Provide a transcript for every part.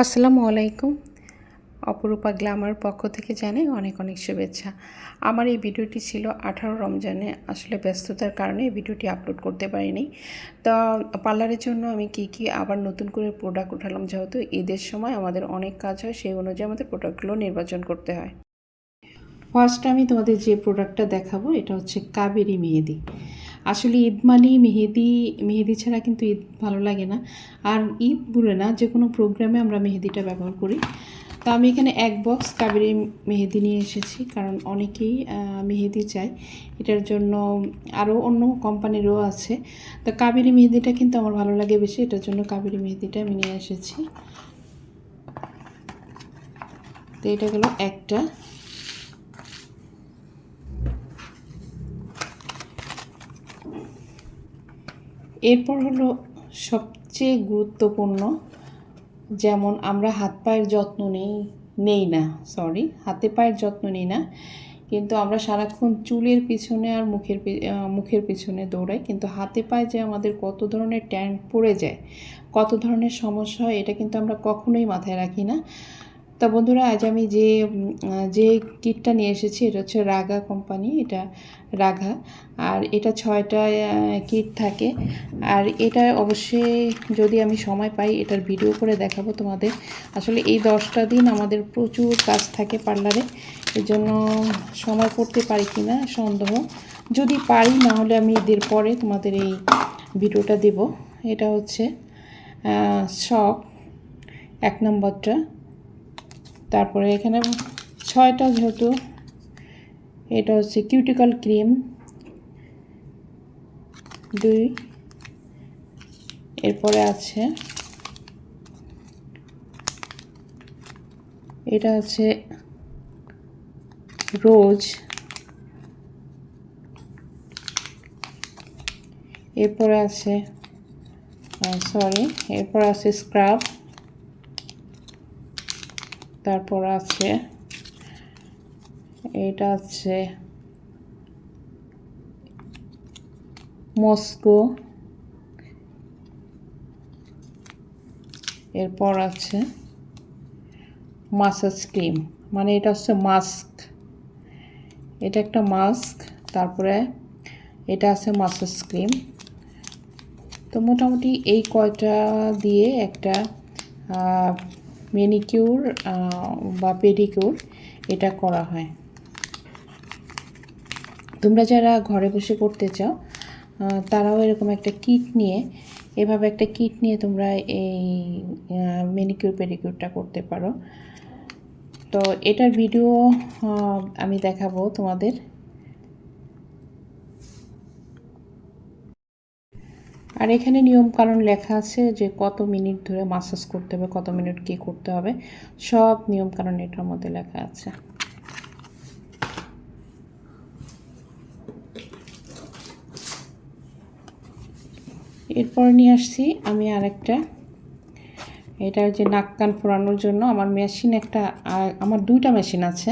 আসসালামু আলাইকুম। অপরূপা গ্ল্যামার পক্ষ থেকে জানাই অনেক অনেক শুভেচ্ছা। আমার এই ভিডিওটি ছিল আঠারো রমজানে। আসলে ব্যস্ততার কারণে এই ভিডিওটি আপলোড করতে পারিনি। তা পার্লারের জন্য আমি কি কি আবার নতুন করে প্রোডাক্ট উঠালাম যেহেতু ঈদের সময় আমাদের অনেক কাজ হয়, সেই অনুযায়ী আমাদের প্রোডাক্টগুলো নির্বাচন করতে হয়। ফার্স্ট আমি তোমাদের যে প্রোডাক্টটা দেখাবো, এটা হচ্ছে কাবেরি মেহেদি। আসলে ঈদ মানে মেহেদি মেহেদি ছাড়া কিন্তু ঈদ ভালো লাগে না। আর ঈদ বলে না যে কোনো প্রোগ্রামে আমরা মেহেদিটা ব্যবহার করি। তো আমি এখানে এক বক্স কাবেরি মেহেদি নিয়ে এসেছি, কারণ অনেকেই মেহেদি চায়। এটার জন্য আরও অন্য কোম্পানিরও আছে। তো কাবেরি মেহেদিটা কিন্তু আমার ভালো লাগে বেশি, এটার জন্য কাবেরি মেহেদিটা আমি নিয়ে এসেছি। তো এটা গেলো একটা। এরপর হলো সবচেয়ে গুরুত্বপূর্ণ, যেমন আমরা হাত পায়ের যত্ন নেই নেই না সরি হাতে পায়ের যত্ন নিই না, কিন্তু আমরা সারাক্ষণ চুলের পিছনে আর মুখের মুখের পিছনে দৌড়াই, কিন্তু হাতে পায়ে যে আমাদের কত ধরনের ট্যাঙ্ক পড়ে যায়, কত ধরনের সমস্যা হয়, এটা কিন্তু আমরা কখনোই মাথায় রাখি না। তা বন্ধুরা, আজ আমি যে যে কিটটা নিয়ে এসেছি, এটা হচ্ছে রাগা কোম্পানি, এটা রাগা। আর এটা ছয়টা কিট থাকে। আর এটা অবশ্যই যদি আমি সময় পাই, এটার ভিডিও করে দেখাবো তোমাদের। আসলে এই দশটা দিন আমাদের প্রচুর কাজ থাকে পার্লারে। এর জন্য সময় করতে পারি কি না, সন্দেহ। যদি পারি না হলে আমি ঈদের পরে তোমাদের এই ভিডিওটা দেব। এটা হচ্ছে শখ, এক নম্বরটা। তারপরে এখানে ছয়টা যেহেতু, এটা হচ্ছে কিউটিক্যাল ক্রিম দুই, এরপরে আছে, এটা আছে রোজ, এরপরে আছে সরি এরপর আছে স্ক্রাব তারপর আছে, এটা আছে মস্কো, এরপর আছে মাসাজ ক্রিম মানে এটা হচ্ছে মাস্ক, এটা একটা মাস্ক, তারপরে এটা আছে মাসাজ ক্রিম। তো মোটামুটি এই কয়টা দিয়ে একটা মেনিকিউর বা পেডিকিউর এটা করা হয়। তোমরা যারা ঘরে বসে করতে চাও তারাও এরকম একটা কিট নিয়ে, এভাবে একটা কিট নিয়ে তোমরা এই মেনিকিউর পেডিকিউরটা করতে পারো। তো এটার ভিডিও আমি দেখাবো তোমাদের। আর এখানে নিয়ম কারণ লেখা আছে যে কত মিনিট ধরে মাসাজ করতে হবে, কত মিনিট কী করতে হবে, সব নিয়ম কারণ এটার মধ্যে লেখা আছে। এরপর নিয়ে আসছি আমি আরেকটা। এটা যে নাক কান ফোরানোর জন্য আমার মেশিন একটা আমার দুইটা মেশিন আছে।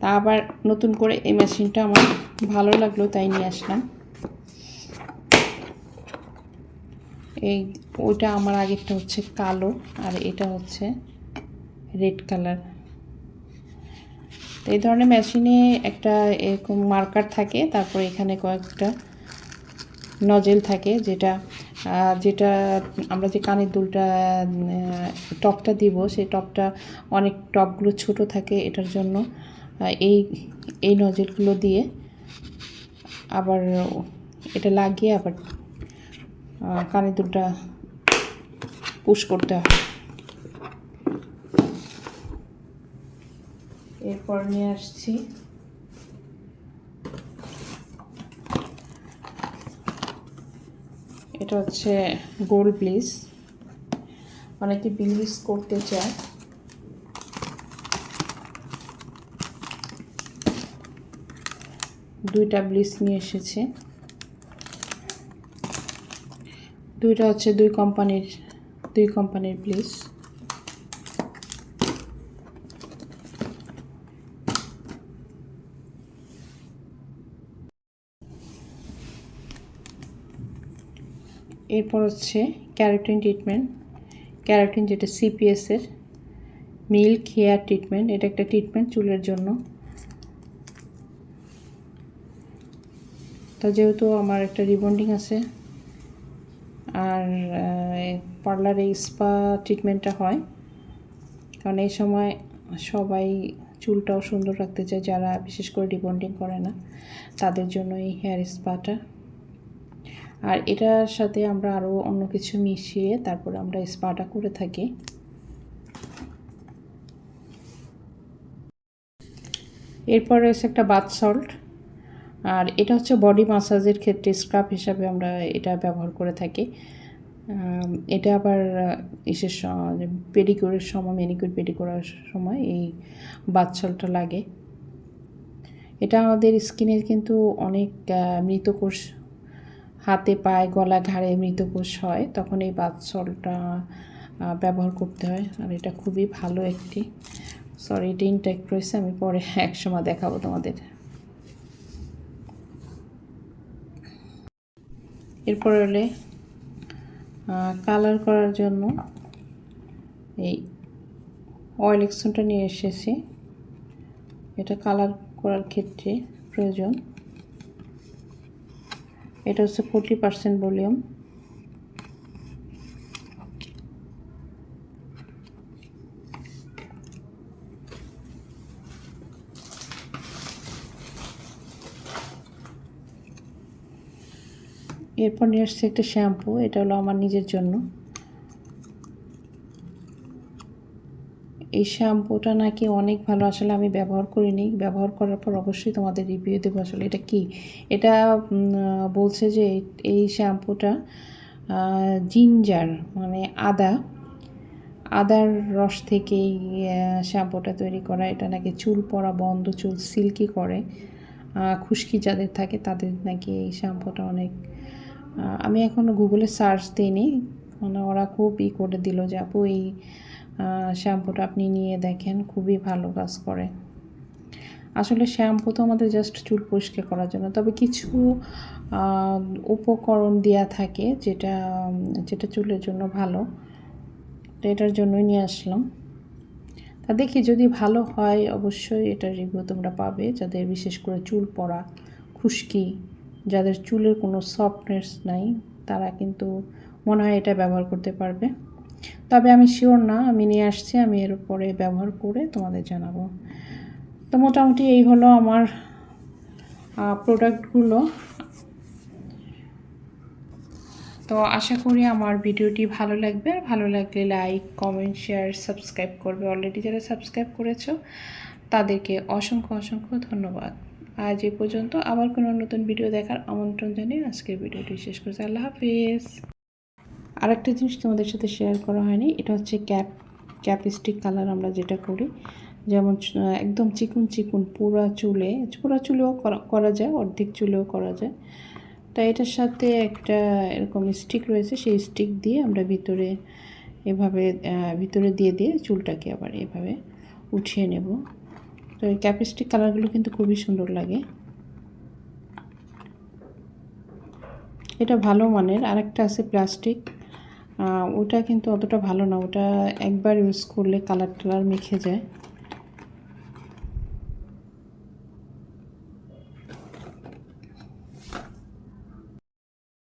তা আবার নতুন করে এই মেশিনটা আমার ভালো লাগল তাই নিয়ে আসলাম। এই ওইটা আমার আগেরটা হচ্ছে কালো আর এটা হচ্ছে রেড কালার। এই ধরনের মেশিনে একটা এরকম মার্কার থাকে, তারপর এখানে কয়েকটা নজেল থাকে যেটা যেটা আমরা যে কানের দুলটা টপটা দিব, সেই টপটা অনেক টপগুলো ছোট থাকে এটার জন্য এই এই নজেলগুলো দিয়ে আবার এটা লাগিয়ে আবার কানের দুলটা পুশ করতে হয় এরপর নিয়ে আসছি। এটা হচ্ছে গোল্ড ব্লিস। অনেকে ব্লিস করতে চায়। দুইটা ব্লিস নিয়ে এসেছে। দুইটা হচ্ছে দুই কোম্পানির দুই কোম্পানির ব্লিস এরপর হচ্ছে ক্যারোটিন ট্রিটমেন্ট ক্যারাটিন যেটা সিপিএসের মিল্ক হেয়ার ট্রিটমেন্ট এটা একটা ট্রিটমেন্ট চুলের জন্য। তো যেহেতু আমার একটা রিবন্ডিং আছে আর পার্লারে স্পা ট্রিটমেন্টটা হয়। কারণ এই সময় সবাই চুলটাও সুন্দর রাখতে চায়, যারা বিশেষ করে রিবন্ডিং করে না, তাদের জন্য এই হেয়ার স্পাটা আর এটার সাথে আমরা আরও অন্য কিছু মিশিয়ে তারপরে আমরা স্পাটা করে থাকি। এরপর রয়েছে একটা বাথ সল্ট আর এটা হচ্ছে বডি মাসাজের ক্ষেত্রে স্ক্রাব হিসাবে আমরা এটা ব্যবহার করে থাকি। এটা আবার ইসের পেডিকিউরের সময় মেনিকিউর করার সময় এই বাচ্চালটা লাগে। এটা আমাদের স্কিনের কিন্তু অনেক মৃতকোষ, হাতে, পায়ে, গলা, ঘাড়ে মৃতকোষ হয়, তখন এই বাথসলটা ব্যবহার করতে হয়। আর এটা খুবই ভালো একটি সরি এটা ইনটেক্ট রয়েছে, আমি পরে এক সময় দেখাবো তোমাদের। এরপর হলে কালার করার জন্য এই অয়েল এক্সনটা নিয়ে এসেছি। এটা কালার করার ক্ষেত্রে প্রয়োজন। এটা হচ্ছে ফোরটি পার্সেন্ট ভলিউম এরপর নিয়ে আসছে একটা শ্যাম্পু, এটা হলো আমার নিজের জন্য। এই শ্যাম্পুটা নাকি অনেক ভালো, আসলে আমি ব্যবহার করিনি। ব্যবহার করার পর অবশ্যই তোমাদের রিভিউ দেবো, আসলে এটা কি? এটা বলছে যে এই- শ্যাম্পুটা জিঞ্জার মানে আদা। আদার রস থেকে এই শ্যাম্পুটা তৈরি করা। এটা নাকি চুল পড়া বন্ধ, চুল সিল্কি করে। খুশকি যাদের থাকে তাদের নাকি এই শ্যাম্পুটা অনেক আমি এখনও গুগলে সার্চ দিইনি। মানে ওরা খুব ই করে দিল যে, আপু, এই শ্যাম্পুটা আপনি নিয়ে দেখেন, খুবই ভালো কাজ করে। আসলে শ্যাম্পু তো আমাদের জাস্ট চুল পরিষ্কার করার জন্য। তবে কিছু উপকরণ দেওয়া থাকে যেটা যেটা চুলের জন্য ভালো। তো এটার জন্যই নিয়ে আসলাম। তা দেখি যদি ভালো হয়, অবশ্যই এটার রিভিউ তোমরা পাবে। যাদের বিশেষ করে চুল পড়া খুশকি যাদের চুলের কোনো সফটনেস নাই, তারা কিন্তু মনে হয় এটা ব্যবহার করতে পারবে। তবে আমি শিওর না, আমি নিয়ে আসছি, আমি এর উপরে ব্যবহার করে তোমাদের জানাব। তো মোটামুটি এই হলো আমার প্রোডাক্টগুলো তো আশা করি আমার ভিডিওটি ভালো লাগবে। আর ভালো লাগলে লাইক কমেন্ট শেয়ার সাবস্ক্রাইব করবে। অলরেডি যারা সাবস্ক্রাইব করেছ, তাদেরকে অসংখ্য অসংখ্য ধন্যবাদ। আজ এই পর্যন্ত। আবার কোনো নতুন ভিডিও দেখার আমন্ত্রণ জানিয়ে আজকের ভিডিওটি শেষ করছি। আল্লাহ হাফিজ। আরেকটা জিনিস তোমাদের সাথে শেয়ার করা হয়নি, এটা হচ্ছে ক্যাপ, ক্যাপস্টিক কালার আমরা যেটা করি। যেমন একদম চিকুন চিকুন পুরা চুলে, পুরা চুলেও করা যায়, অর্ধেক চুলেও করা যায়। তা এটার সাথে একটা এরকম স্টিক রয়েছে, সেই স্টিক দিয়ে আমরা ভিতরে এভাবে ভিতরে দিয়ে দিয়ে চুলটাকে আবার এভাবে উঠিয়ে নেব। তো এই ক্যাপস্টিক কালারগুলো কিন্তু খুবই সুন্দর লাগে। এটা ভালো মানের, আরেকটা আছে প্লাস্টিক ওটা কিন্তু অতটা ভালো না, ওটা একবার ইউজ করলে কালার টালার মেখে যায়।